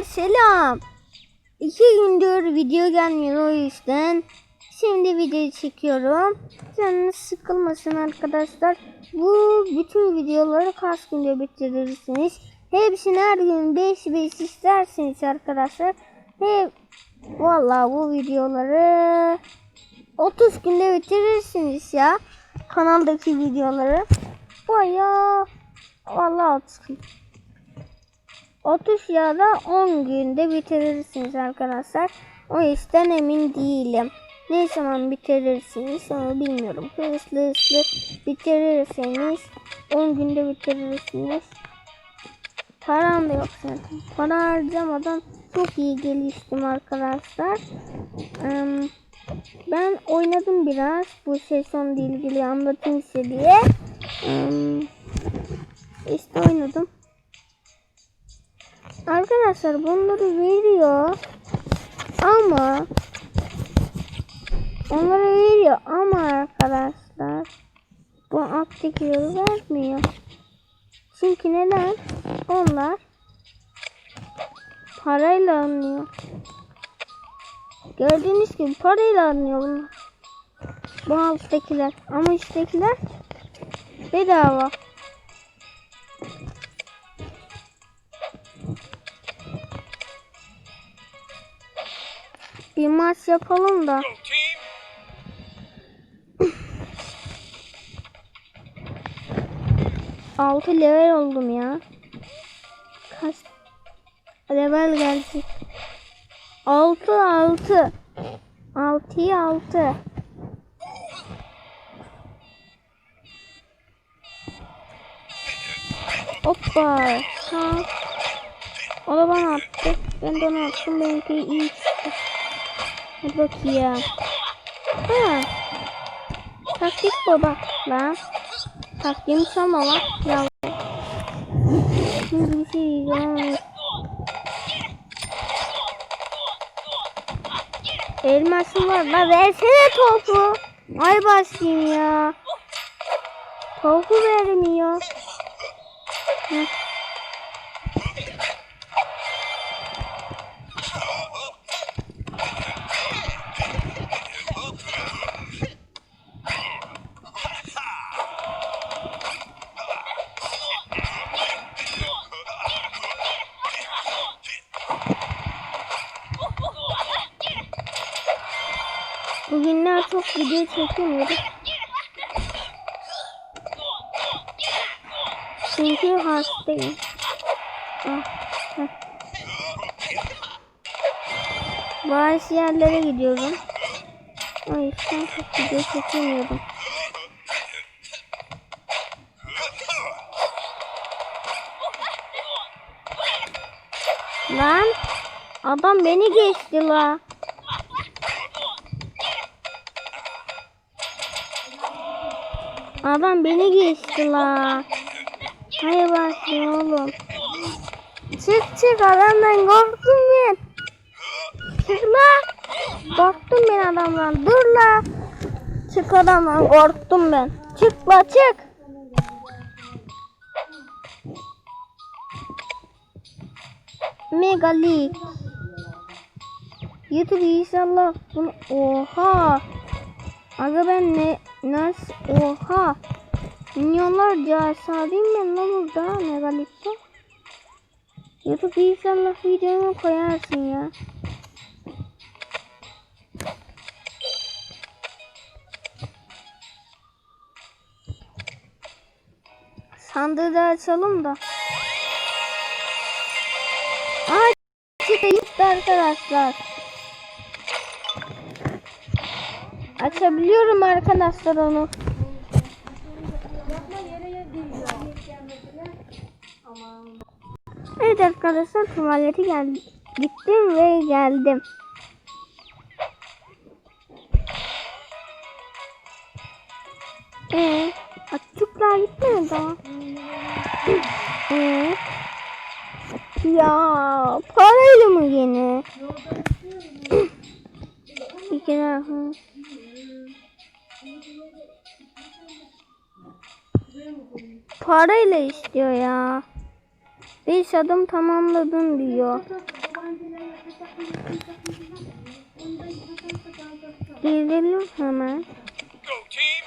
Arkadaşlar selam. İki gündür video gelmiyor o yüzden. Şimdi video çekiyorum. Canınız sıkılmasın arkadaşlar. Bu bütün videoları kaç günde bitirirsiniz. Hepsini her gün 5 5 isterseniz arkadaşlar. Hep vallahi bu videoları 30 günde bitirirsiniz ya. Kanaldaki videoları. Bayağı vallahi 30 gün. 30 ya da 10 günde bitirirsiniz arkadaşlar. O yüzden emin değilim. Ne zaman bitirirsiniz onu bilmiyorum. Hızlı hızlı bitirirseniz 10 günde bitirirsiniz. Param da yok zaten. Para harcamadan çok iyi geliştim arkadaşlar. Ben oynadım biraz bu sezonla ilgili anlatayım size diye. İşte oynadım. Arkadaşlar bunları veriyor ama onları veriyor ama arkadaşlar bu aktifleri vermiyor. Çünkü neden? Onlar parayla alınıyor. Gördüğünüz gibi parayla alınıyor bunlar. Bu alttakiler ama üsttekiler bedava. Bir maç yapalım da. Altı level oldum ya. Kaç level gelecek? Altı altı. Altıya altı. Hoppa. Ha. O da bana attı. Ben de ona attım. Benimki çıktı. Hadi bakayım. Ha. Taktik bu bak lan. Taktiğimi çalma lan. Ya. Şimdi bir şey diyeceğim. Elmasım var. La versene topu. Ay basayım ya. Topu vermiyor. Heh. Çok video çekemiyorum. Çünkü hastayım. Ah, heh. Bazı yerlere gidiyorum. O yüzden çok video çekemiyorum. Lan adam beni geçti la. Adam beni geçti la. Hayır başlıyor oğlum. Çık çık adamdan korktum ben. Çık la. Korktum ben adamdan. Dur la. Çık adamdan korktum ben. Çık la çık. Mega League. YouTube inşallah oha. Aga ben ne nasıl oha. Milyonlarca sarayım ben lan burada megalikte. YouTube inşallah videomu koyarsın ya. Sandığı da açalım da. Aa çıktı arkadaşlar. Açabiliyorum arkadaşlar onu. Evet arkadaşlar tuvalete geldim. Gittim ve geldim. Ee, açıklar gitmedi daha. Ee, ya parayla mı yine? İki hı. Parayla istiyor ya. Beş adım tamamladın diyor. Girelim hemen. Go team!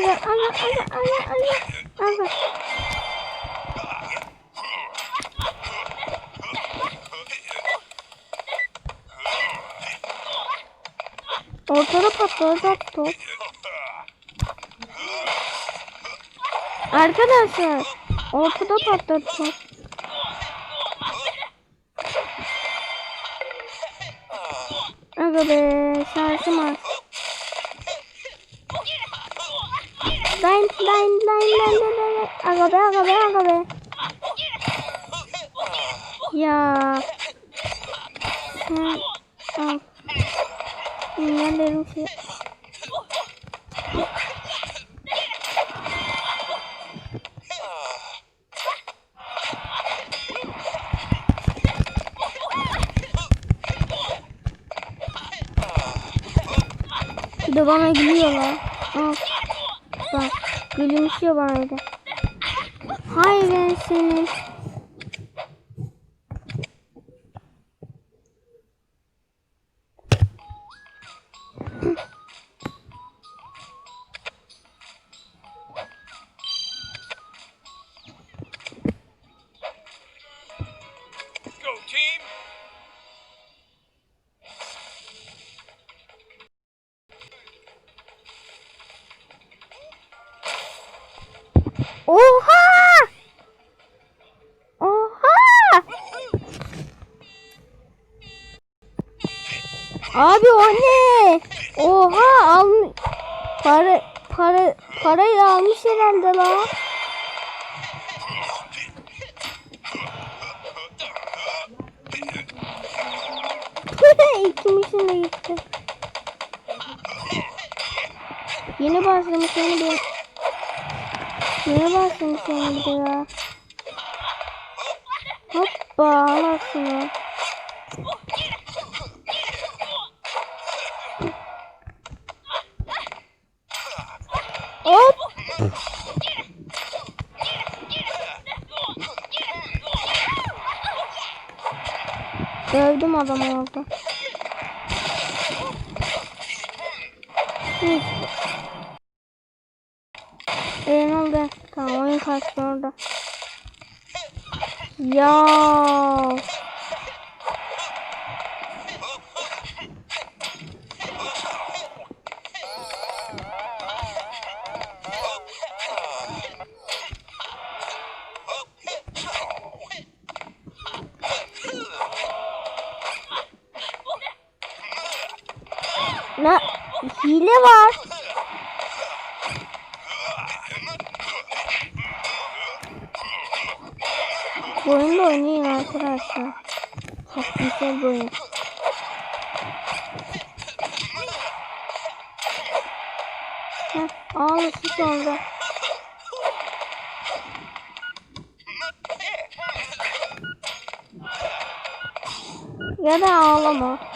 Aga aga aga aga aga. Ortada patlayacak top. Arkadaşlar ortada patladı. Aga be şarjım az. Line line line line line line. Aga be aga be aga be. Ya. Hı, al. Dinlenlerim şey. Bir de bana gülüyor lan. Bak gülümsüyor bana de. Hayır ben senin. Oha! Oha! Abi o ne? Oha al para para parayı almış herhalde la. İkimizin de gitti. Yeni başlamış yeni bir Başlamış yeni bir de ya. Hoppa al şunu. Hop. Dövdüm adamı orada. Ee, ne oldu? Kaçtı orada. Ya. Ne? Hile var. Da oynayın arkadaşlar. Çok güzel bir oyun. Heh, ağlı süt oldu. Ya da ağlama.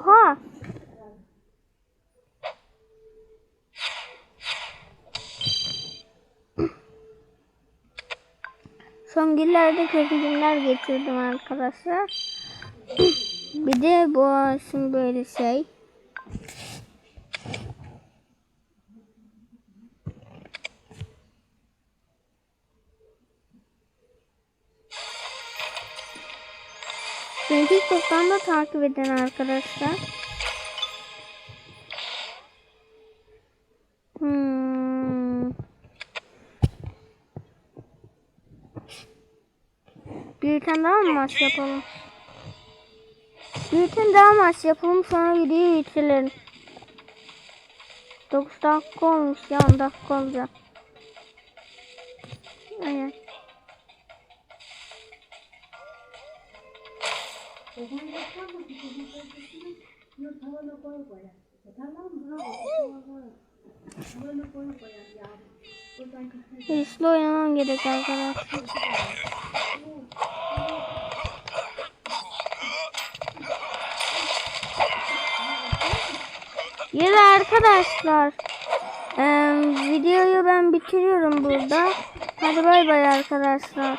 Oha. Son günlerde kötü günler geçirdim arkadaşlar. Bir de bu şimdi böyle şey. Beni TikTok'tan da takip edin arkadaşlar. Hmm. Bir tane daha mı maç yapalım? Bir tane daha maç yapalım sonra videoyu bitirelim. 9 dakika olmuş ya 10 dakika olacak. Aynen. Hırslı oynamam gerek arkadaşlar. Yine arkadaşlar. eee, videoyu ben bitiriyorum burada. Hadi bay bay arkadaşlar.